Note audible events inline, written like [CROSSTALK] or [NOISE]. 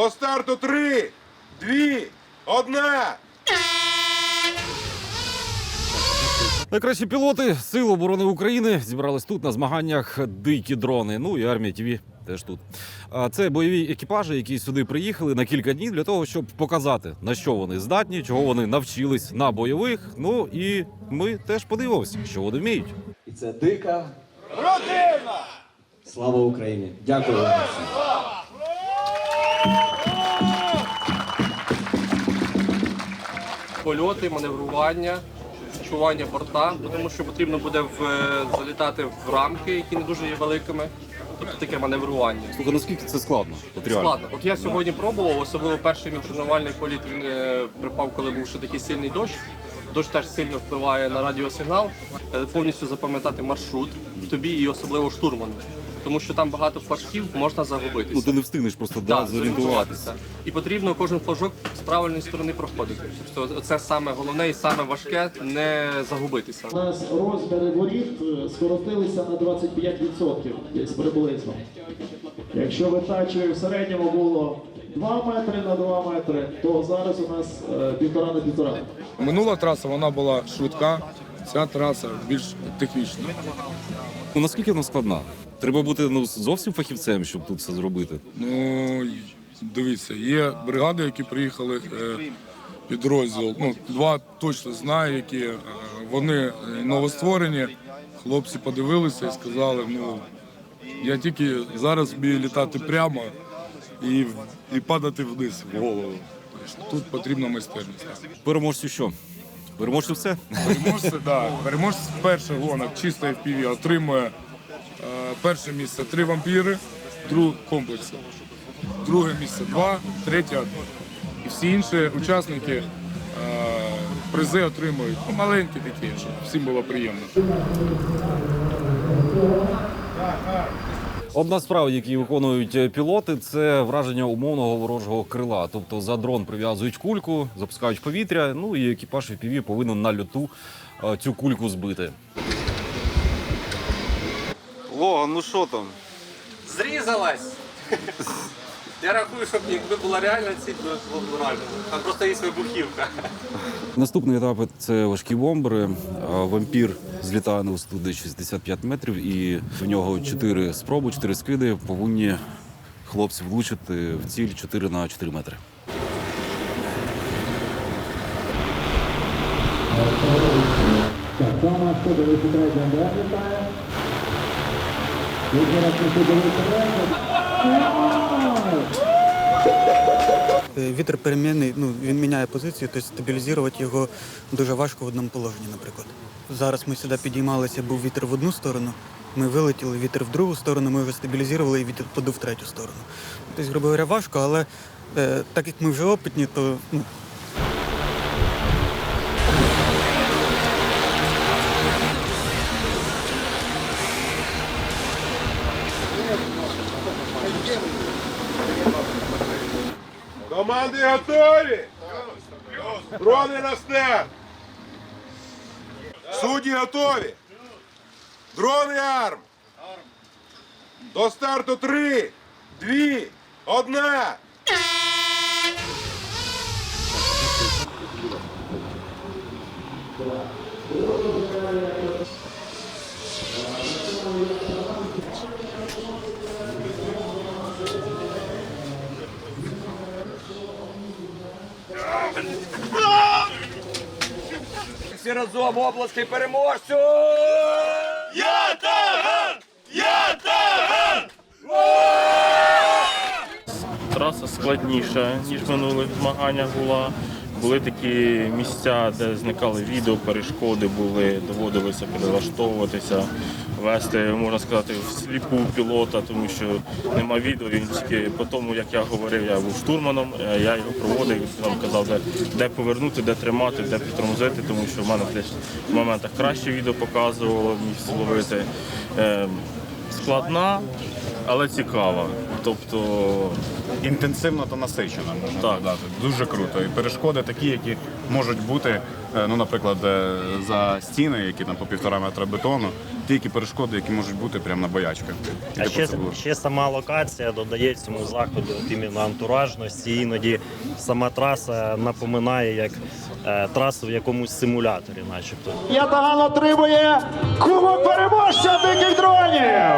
До старту три, дві, одна. Найкращі пілоти Сил оборони України зібрались тут на змаганнях дикі дрони. Ну і армія ТВ теж тут. А це бойові екіпажі, які сюди приїхали на кілька днів для того, щоб показати на що вони здатні, чого вони навчились на бойових. Ну і ми теж подивимося, що вони вміють. І це дика. Родина! Слава Україні! Дякую вам. Польоти, маневрування, відчування борта, тому що потрібно буде в, залітати в рамки, які не дуже є великими. Тобто таке маневрування. Слухай, наскільки це складно? От реально. Складно. От я сьогодні пробував, особливо перший мій тренувальний політ він е, припав, коли був ще такий сильний дощ. Дощ теж сильно впливає на радіосигнал, Е, повністю запам'ятати маршрут тобі і особливо штурману. Тому що там багато флажків, можна загубитися. Ну ти не встигнеш просто да, зорієнтуватися. І потрібно кожен флажок з правильної сторони проходити. Тобто це саме головне і саме важке не загубитися. У нас розміри воріт е, скоротилися на 25% десь приблизно. Якщо в Тачеві в середньому було 2 метри на 2 метри, то зараз у нас е, півтора на півтора. Минула траса вона була швидка, ця траса більш технічна. Ну наскільки вона складна? Треба бути ну зовсім фахівцем, щоб тут це зробити. Ну дивіться, є бригади, які приїхали е, підрозділ. Ну, два точно знаю, які е, вони е, новостворені. Хлопці подивилися і сказали, ну я тільки зараз вмію літати прямо і, і падати вниз в голову. Тобто Тут потрібна майстерність. Переможцю що? Переможцю все? Переможці, да. Переможець перших гонок чисто FPV отримує е, перше місце три вампіри, друге комплекс. Друге місце два, третє одне. І всі інші учасники е, призи отримують ну, маленькі такі, щоб всім було приємно. Одна з справ, які виконують е, пілоти, це враження умовного ворожого крила. Тобто за дрон прив'язують кульку, запускають в повітря. Ну і екіпаж FPV повинен на льоту е, цю кульку збити. Логан, ну що там? Зрізалась! [LAUGHS] Я рахую, щоб якби була реальна ціль, то було б реально. Там просто є вибухівка. Наступний етап це важкі бомбери. Вампір злітає на висоту десь 65 метрів, і в нього 4 спроби, 4 скиди повинні хлопці влучити в ціль 4 на 4 метри. Так, саме Вітер перемінний, ну він міняє позицію, тобто стабілізувати його дуже важко в одному положенні, наприклад. Зараз ми сюди підіймалися, був вітер в одну сторону, ми вилетіли, вітер в другу сторону, ми вже стабілізували і вітер подув в третю сторону. Тобто, грубо говоря, важко, але е, так як ми вже опитні, то ну, Команди готові? Дрони на старт. Судді готові. Дрони арм. До старту три, дві, одна. Всі разом області переможцю! Траса складніша, ніж минулих змаганнях була. Були такі місця, де зникали відео, перешкоди були, доводилося перелаштовуватися, вести, можна сказати, всліпу пілота, тому що нема відео. Він тільки по тому, як я говорив, я був штурманом, е, я його проводив, нам казав, де, де повернути, де тримати, де підтормозити, тому що в мене в моментах краще відео показувало, міг зловити. Е, Складна, але цікава. Тобто інтенсивно та насичено, можна Так. додати. Дуже круто. І перешкоди такі, які можуть бути, е, ну, наприклад, е, за стіни, які там по півтора метра бетону, ті які перешкоди, які можуть бути прямо на боячках. А типу, ще, ще сама локація додає цьому заходу от іменно антуражності. Іноді сама траса напоминає як е, трасу в якомусь симуляторі, начебто. Ятаган отримує кубок переможця диких дронів.